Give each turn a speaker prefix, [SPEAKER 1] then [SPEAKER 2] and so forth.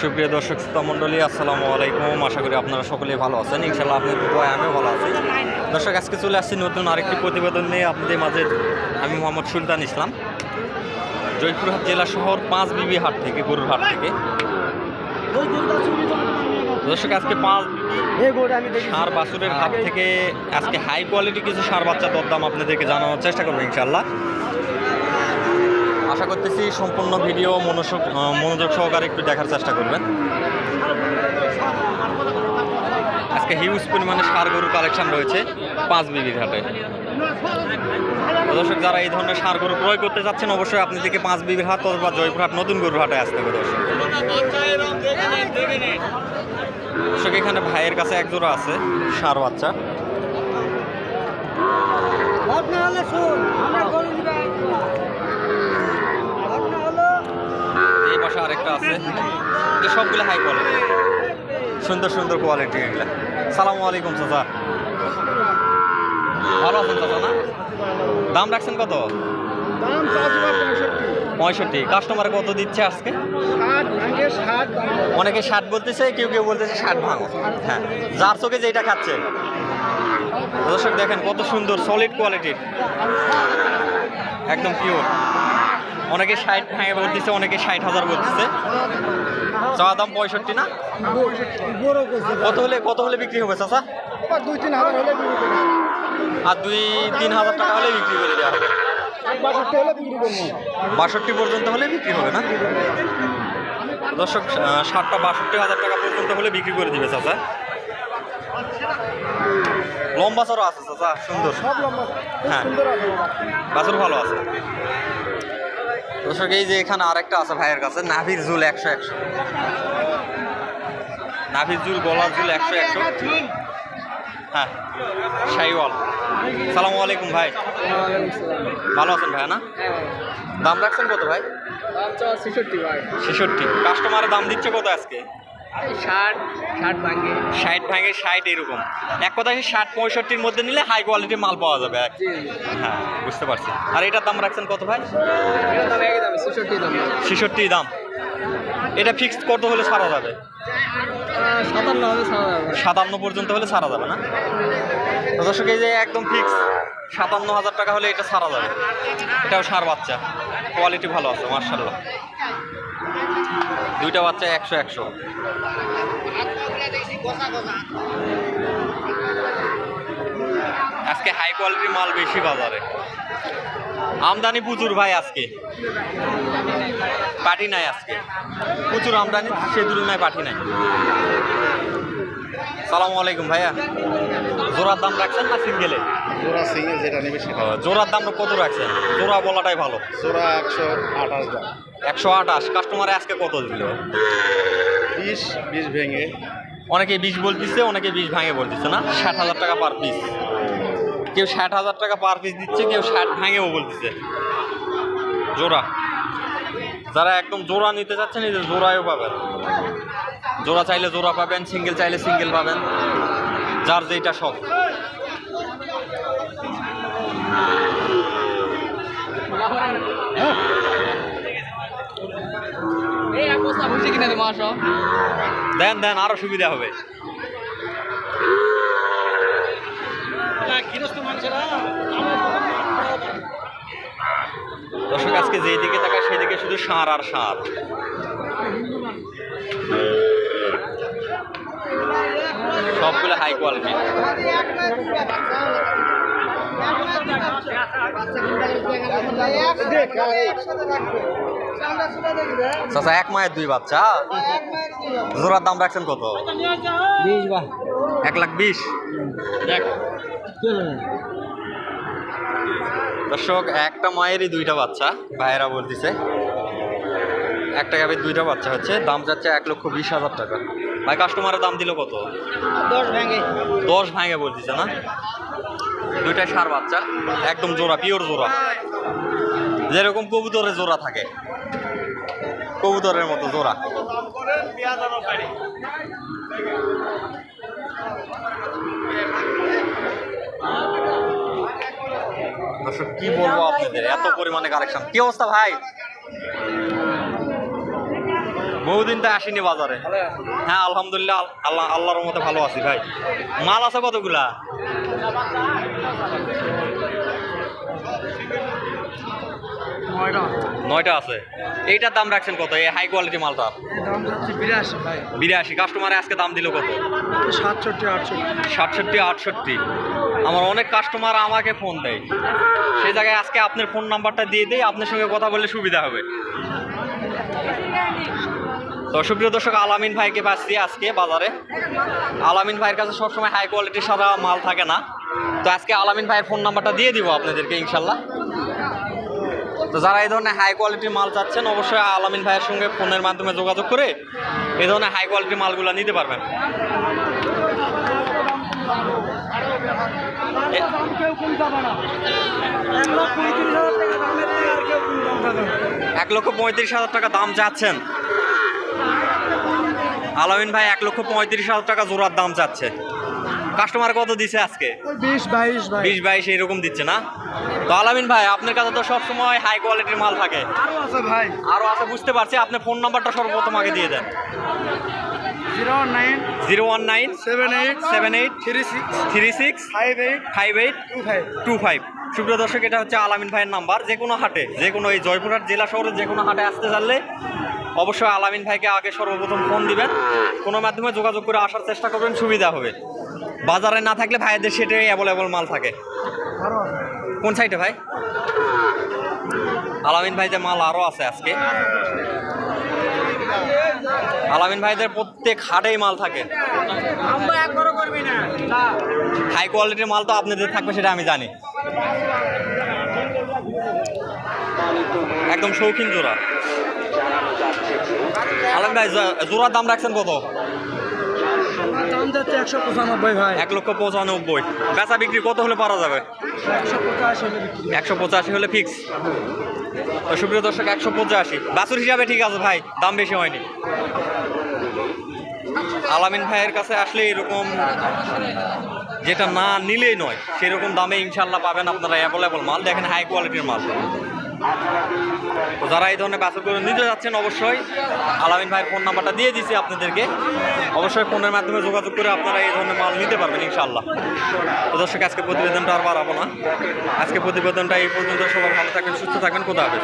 [SPEAKER 1] সুপ্রিয় দর্শক শ্রোতা মণ্ডলী আসসালামু আলাইকুম। আশা করি আপনারা সকলেই ভালো আছেন। ইনশাল্লাহ আপনার দোয়ায় আমিও ভালো আছি। দর্শক আজকে চলে আসছি নতুন আরেকটি প্রতিবেদন নিয়ে আপনাদের মাঝে। আমি মোহাম্মদ সুলতান ইসলাম জয়পুরহাট জেলা শহর পাঁচ বিবি হাট থেকে গরুর হাট থেকে। দর্শক আজকে পাঁচ সার বাছুরের হাট থেকে আজকে হাই কোয়ালিটি কিছু সার বাচ্চা দরদাম আপনাদেরকে জানানোর চেষ্টা করব ইনশাল্লাহ আশা করতেছি সম্পূর্ণ ভিডিও মনোযোগ মনোযোগ সহকারে একটু দেখার চেষ্টা করবেন। আজকে হিউজ পরিমাণে সার গরুর কালেকশন রয়েছে পাঁচ বিবির হাটে। দর্শক, যারা এই ধরনের সার গরু ক্রয় করতে যাচ্ছেন, অবশ্যই আপনাদেরকে পাঁচ বিবির হাট অথবা জয়পুরহাট নতুন গরুর হাটে আসতে হবে, দর্শক। দর্শক, এখানে ভাইয়ের কাছে এক জোড়া আছে, সার বাচ্চা
[SPEAKER 2] ঘটনা হলে শোন আমরা গরু নিবে ঘটনা হলো
[SPEAKER 1] আরেকটা আছে। এই সবগুলো হাই কোয়ালিটি সুন্দর সুন্দর কোয়ালিটি এগুলো। সালামু আলাইকুম চাচা। ভালো আছেন চাচা না? দাম রাখছেন কত?
[SPEAKER 2] পঁয়ষট্টি।
[SPEAKER 1] কাস্টমার কত দিচ্ছে আজকে?
[SPEAKER 2] ষাট
[SPEAKER 1] অনেকে ষাট। বলতেছে কেউ কেউ বলতেছে ষাট ভাঙ। হ্যাঁ। যার চোখে যেটা খাচ্ছে। দর্শক দেখেন কত সুন্দর সলিড কোয়ালিটির একদম পিওর অনেকে ষাট ভাঙে বলতেছে, অনেকে ষাট হাজার বলতেছে। চাওয়া দাম পঁয়ষট্টি না? কত হলে কত হলে বিক্রি হবে, চাচা?
[SPEAKER 2] দুই তিন হাজার হলে
[SPEAKER 1] আর দুই তিন হাজার টাকা হলে বিক্রি করে দেওয়া হবে।
[SPEAKER 2] বাষট্টি
[SPEAKER 1] পর্যন্ত হলে বিক্রি হবে না? দর্শক ষাটটা বাষট্টি হাজার টাকা পর্যন্ত হলে বিক্রি করে দিবে, চাচা। লম্বা চড়া আছে, চাচা, সুন্দর। হ্যাঁ। বাছুর ভালো আছে। দর্শক এই যে এখানে আরেকটা আছে ভাইয়ের কাছে নাভির ঝুল একশো একশো। নাভির ঝুল গলার ঝুল একশো একশো। হ্যাঁ শাইওয়াল সালাম আলাইকুম ভাই। ভালো আছেন ভাই না? দাম রাখছেন কত ভাই?
[SPEAKER 2] ছেষট্টি ভাই।
[SPEAKER 1] ছেষট্টি। কাস্টমারের দাম দিচ্ছে কত আজকে?
[SPEAKER 2] ষাট ষাট ভাঙে।
[SPEAKER 1] ষাট ভাঙে ষাট এরকম। এক কথায় ষাট পঁয়ষট্টির মধ্যে নিলে হাই কোয়ালিটির মাল পাওয়া যাবে। হ্যাঁ বুঝতে পারছি। আর এটার দাম রাখছেন কত ভাই?
[SPEAKER 2] ছেষট্টি দাম।
[SPEAKER 1] এটা ফিক্সড কত হলে ছাড়া যাবে?
[SPEAKER 2] সাতান্ন যাবে
[SPEAKER 1] পর্যন্ত হলে ছাড়া যাবে না? দর্শক এই যে একদম ফিক্স সাতান্ন হাজার টাকা হলে এটা ছাড়া যাবে। এটাও সার বাচ্চা। কোয়ালিটি ভালো আছে মার্শাল্লাহ দুইটা বাচ্চা একশো একশো। আজকে হাই কোয়ালিটির মাল বেশি বাজারে। আমদানি প্রচুর ভাই আজকে। পাটি নাই আজকে। প্রচুর আমদানি সে তুলনায় পাঠি নাই। সালামু আলাইকুম ভাইয়া। জোড়ার দাম রাখছেন না সিঙ্গেলে?
[SPEAKER 3] জোড়া সিঙ্গেল যেটা নেবে সেটা।
[SPEAKER 1] জোড়ার দাম কত রাখছেন? জোড়া বলাটাই ভালো।
[SPEAKER 3] জোড়া একশো আঠাশ দাম।
[SPEAKER 1] একশো আঠাশ। কাস্টমারে আজকে কত দিল?
[SPEAKER 3] বিশ বিশ ভেঙে।
[SPEAKER 1] অনেকে বিশ বলতেছে অনেকে বিশ ভাঙে বলতেছে না? ষাট হাজার টাকা পার পিস কেউ ষাট হাজার টাকা পার পিস দিচ্ছে কেউ ষাট ভাঙেও বলতেছে। জোড়া। যারা একদম জোড়া নিতে চাচ্ছেন, এই যে জোড়ায়ও পাবেন। জোড়া চাইলে জোড়া পাবেন, সিঙ্গেল চাইলে সিঙ্গেল পাবেন। যার যেটা
[SPEAKER 2] আসো
[SPEAKER 1] দেন দেন, আরও সুবিধা হবে। দর্শক, আজকে যেই দিকে তাকায় সেই শুধু সার আর সার। সবগুলো হাই কোয়ালিটি চাচা এক মায়ের দুই বাচ্চা? জোড়ার দাম রাখছেন কত?
[SPEAKER 2] বিশ
[SPEAKER 1] এক লাখ বিশ। দর্শক একটা মায়েরই দুইটা বাচ্চা ভাইয়েরা বলতেছে। একটা গাভীর দুইটা বাচ্চা হচ্ছে দাম যাচ্ছে এক লক্ষ বিশ হাজার টাকা। ভাই কাস্টমারের দাম দিল কত?
[SPEAKER 2] দশ ভেঙে।
[SPEAKER 1] দশ ভাঙে বলতেছে না? দুইটা সার বাচ্চা একদম জোড়া পিওর জোড়া। যেরকম কবুতরের জোড়া থাকে। কবুতরের মতো জোড়া। দর্শক কি বলব আপনাদের? এত পরিমাণে কালেকশন। কি অবস্থা ভাই? বহুদিন তো আসিনি বাজারে। হ্যাঁ আলহামদুলিল্লাহ, আল্লাহ, আল্লাহর মতো ভালো আছি ভাই। মাল আছে কতগুলা?
[SPEAKER 2] নয়টা
[SPEAKER 1] আছে। এইটার দাম রাখছেন কত? এই হাই কোয়ালিটি মালটা?
[SPEAKER 2] বিরাশি। ভাই
[SPEAKER 1] বিরাশি কাস্টমারে আজকে দাম দিল কত?
[SPEAKER 2] সাতষট্টি, আটষট্টি।
[SPEAKER 1] সাতষট্টি আটষট্টি আমার অনেক কাস্টমার আমাকে ফোন দেয়। সেই জায়গায় আজকে আপনার ফোন নাম্বারটা দিয়ে দিই, আপনার সঙ্গে কথা বললে সুবিধা হবে। সুপ্রিয় দর্শক, আলামিন ভাইকে পাচ্ছি আজকে বাজারে। আলামিন ভাইয়ের কাছে সবসময় হাই কোয়ালিটির সারা মাল থাকে না। তো আজকে আলামিন ভাইয়ের ফোন নাম্বারটা দিয়ে দিব আপনাদেরকে, ইনশাল্লাহ। তো যারা এই ধরনের হাই কোয়ালিটির মাল চাচ্ছেন, অবশ্যই আলামিন ভাইয়ের সঙ্গে ফোনের মাধ্যমে যোগাযোগ করে এই ধরনের হাই কোয়ালিটির মালগুলো নিতে পারবেন।
[SPEAKER 2] এক
[SPEAKER 1] লক্ষ পঁয়ত্রিশ হাজার টাকা দাম চাচ্ছেন আলামিন ভাই এক লক্ষ পঁয়ত্রিশ হাজার টাকা জোড়ার দাম চাচ্ছে। কাস্টমার কত দিছে আজকে?
[SPEAKER 2] বিশ বাইশ
[SPEAKER 1] বিশ বাইশ এরকম দিচ্ছে না? তো আলামিন ভাই আপনার কাছে তো সবসময় হাই কোয়ালিটির মাল থাকে।
[SPEAKER 2] আরও আছে ভাই।
[SPEAKER 1] আরও আছে বুঝতে পারছি। আপনি ফোন নাম্বারটা সর্বপ্রথম আগে দিয়ে দেন।
[SPEAKER 2] Zero
[SPEAKER 1] one nine
[SPEAKER 2] seven eight
[SPEAKER 1] seven eight
[SPEAKER 2] three six
[SPEAKER 1] three six
[SPEAKER 2] five eight
[SPEAKER 1] five eight
[SPEAKER 2] two five.
[SPEAKER 1] Two five. সুপ্রিয় দর্শক এটা হচ্ছে আলামিন ভাইয়ের নাম্বার। যে কোনো হাটে যে কোনো এই জয়পুরহাট জেলা শহরে যে কোনো হাটে আসতে চাইলে অবশ্যই আলামিন ভাইকে আগে সর্বপ্রথম ফোন দিবেন। কোনো মাধ্যমে যোগাযোগ করে আসার চেষ্টা করবেন, সুবিধা হবে। বাজারে না থাকলে ভাইদের সেটাই অ্যাভেলেবল মাল থাকে। কোন সাইডে ভাই? আলামিন ভাইদের মাল আরও আছে আজকে। আলামিন ভাইদের প্রত্যেক হাটেই মাল থাকে। হাই কোয়ালিটির মাল তো আপনাদের থাকবে সেটা আমি জানি। একদম শৌখিন জোড়া। আলম ভাই জোড়ার দাম রাখছেন কত?
[SPEAKER 2] দাম যাচ্ছে একশো পঁচানব্বই ভাই।
[SPEAKER 1] এক লক্ষ পঁচানব্বই। বেচা বিক্রি কত হলে পারা যাবে?
[SPEAKER 2] একশো পঁচাশি হলে
[SPEAKER 1] ফিক্স সুপ্রিয় দর্শক একশো পঁচাশি। বাছুর হিসাবে ঠিক আছে ভাই দাম বেশি হয়নি। আলামিন ভাইয়ের কাছে আসলে এরকম যেটা না নিলেই নয় সেরকম দামে ইনশাল্লাহ পাবেন আপনারা অ্যাভেলেবল মাল। দেখেন হাই কোয়ালিটির মাল। তো যারা এই ধরনের বাছুর করে নিতে যাচ্ছেন অবশ্যই আলামিন ভাইয়ের ফোন নাম্বারটা দিয়ে দিচ্ছি আপনাদেরকে। অবশ্যই ফোনের মাধ্যমে যোগাযোগ করে আপনারা এই ধরনের মাল নিতে পারবেন ইনশাল্লাহ তো দর্শক, আজকে প্রতিবেদনটা আর বাড়াবো না। আজকে প্রতিবেদনটা এই পর্যন্ত সবাই ভালো থাকবেন সুস্থ থাকবেন কোথা হবে